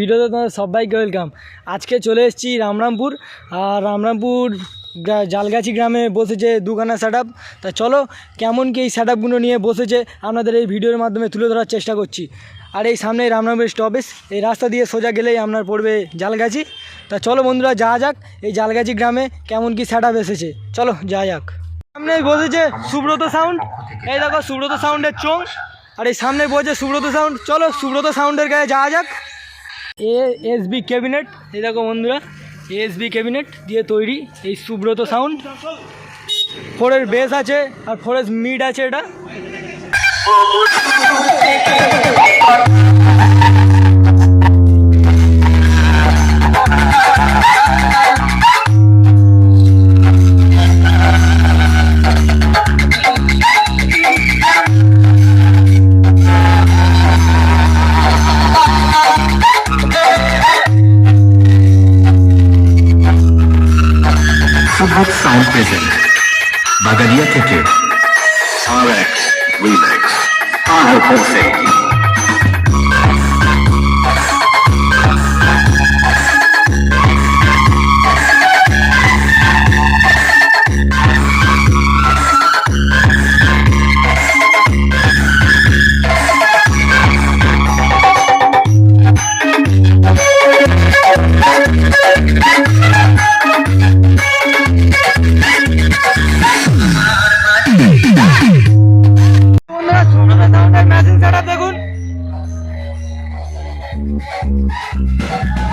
ভিডিওতে তোমাদের সবাইকে ওয়েলকাম আজকে চলে এসেছি রামরামপুর, আর রামরামপুর জালগাছি গ্রামে বসেছে দুখানা সেট তা চলো, কেমন কি এই সেট নিয়ে বসেছে, আপনাদের এই ভিডিওর মাধ্যমে তুলে ধরার চেষ্টা করছি। আর এই সামনে রামরামপুর স্টপেজ এই রাস্তা দিয়ে সোজা গেলেই আপনার পড়বে জালগাছি। তা চলো বন্ধুরা, যাওয়া যাক, এই জালগাছি গ্রামে কেমন কি সেট এসেছে। চলো, যাওয়া যাক। সামনে বসেছে সুব্রত সাউন্ড এই দেখো সুব্রত সাউন্ডের চোখ আর এই সামনে বলছে সুব্রত সাউন্ড চলো, সুব্রত সাউন্ডের গায়ে যাওয়া যাক। এস বি ক্যাবিনেট, এই দেখো বন্ধুরা এস বি ক্যাবিনেট দিয়ে তৈরি এই সুব্রত সাউন্ড। ফোরের বেস আছে, আর ফোরের মিড আছে এটা। প্রেজেন্ট বাগালিয়া থেকে RX Remix আর হোসেন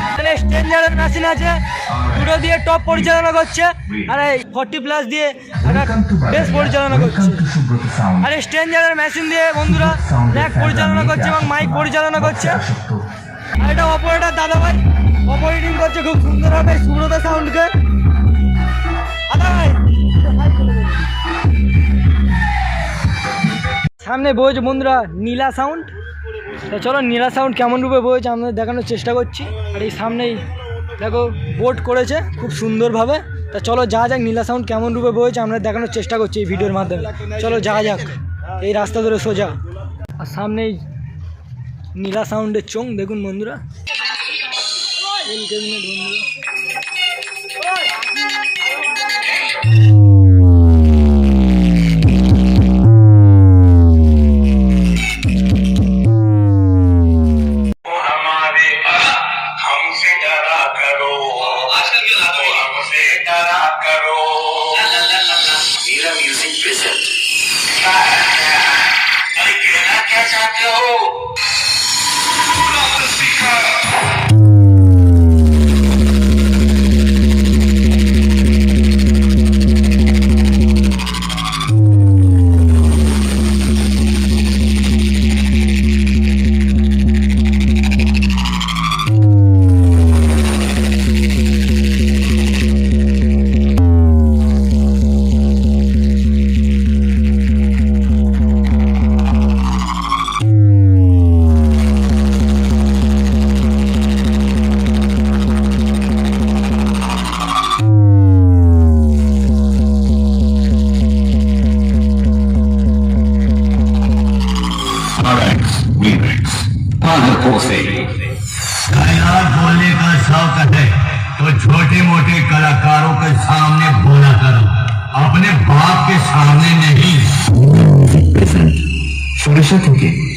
এখানে স্ট্রেঞ্জারের মেশিন আছে দুটো দিয়ে টপ পরিচালনা করছে আর এই ফর্টি প্লাস দিয়ে বেস পরিচালনা করছে। আর স্ট্রেঞ্জারের মেশিন দিয়ে বন্ধুরা ল্যাক পরিচালনা করছে এবং মাইক পরিচালনা করছে। আর এটা অপারেটার দাদা ভাই অপারেটিং করছে খুব সুন্দরভাবে সুব্রত সাউন্ডকে দাদা ভাই সামনে বইছে বন্ধুরা নীলা সাউন্ড তা চলো, নীলা সাউন্ড কেমন রূপে বইছে আমরা দেখানোর চেষ্টা করছি। আর এই সামনেই দেখো বোট করেছে খুব সুন্দরভাবে। তা চলো, যা যাক, নীলা সাউন্ড কেমন রূপে বইছে আমরা দেখানোর চেষ্টা করছি এই ভিডিওর মাধ্যমে। চলো, যা যাক, এই রাস্তা ধরে সোজা। আর সামনেই নীলা সাউন্ডের চোং দেখুন বন্ধুরা। বন্ধুরা। करो। मेरा म्यूज़िक प्रेजेंट अरे कहना क्या चाहते हो? कला बोलने का शौक है। तो छोटे मोटे कलाकारों के सामने बोला करो। अपने बाप के सामने नहीं। सुरक्षित होगी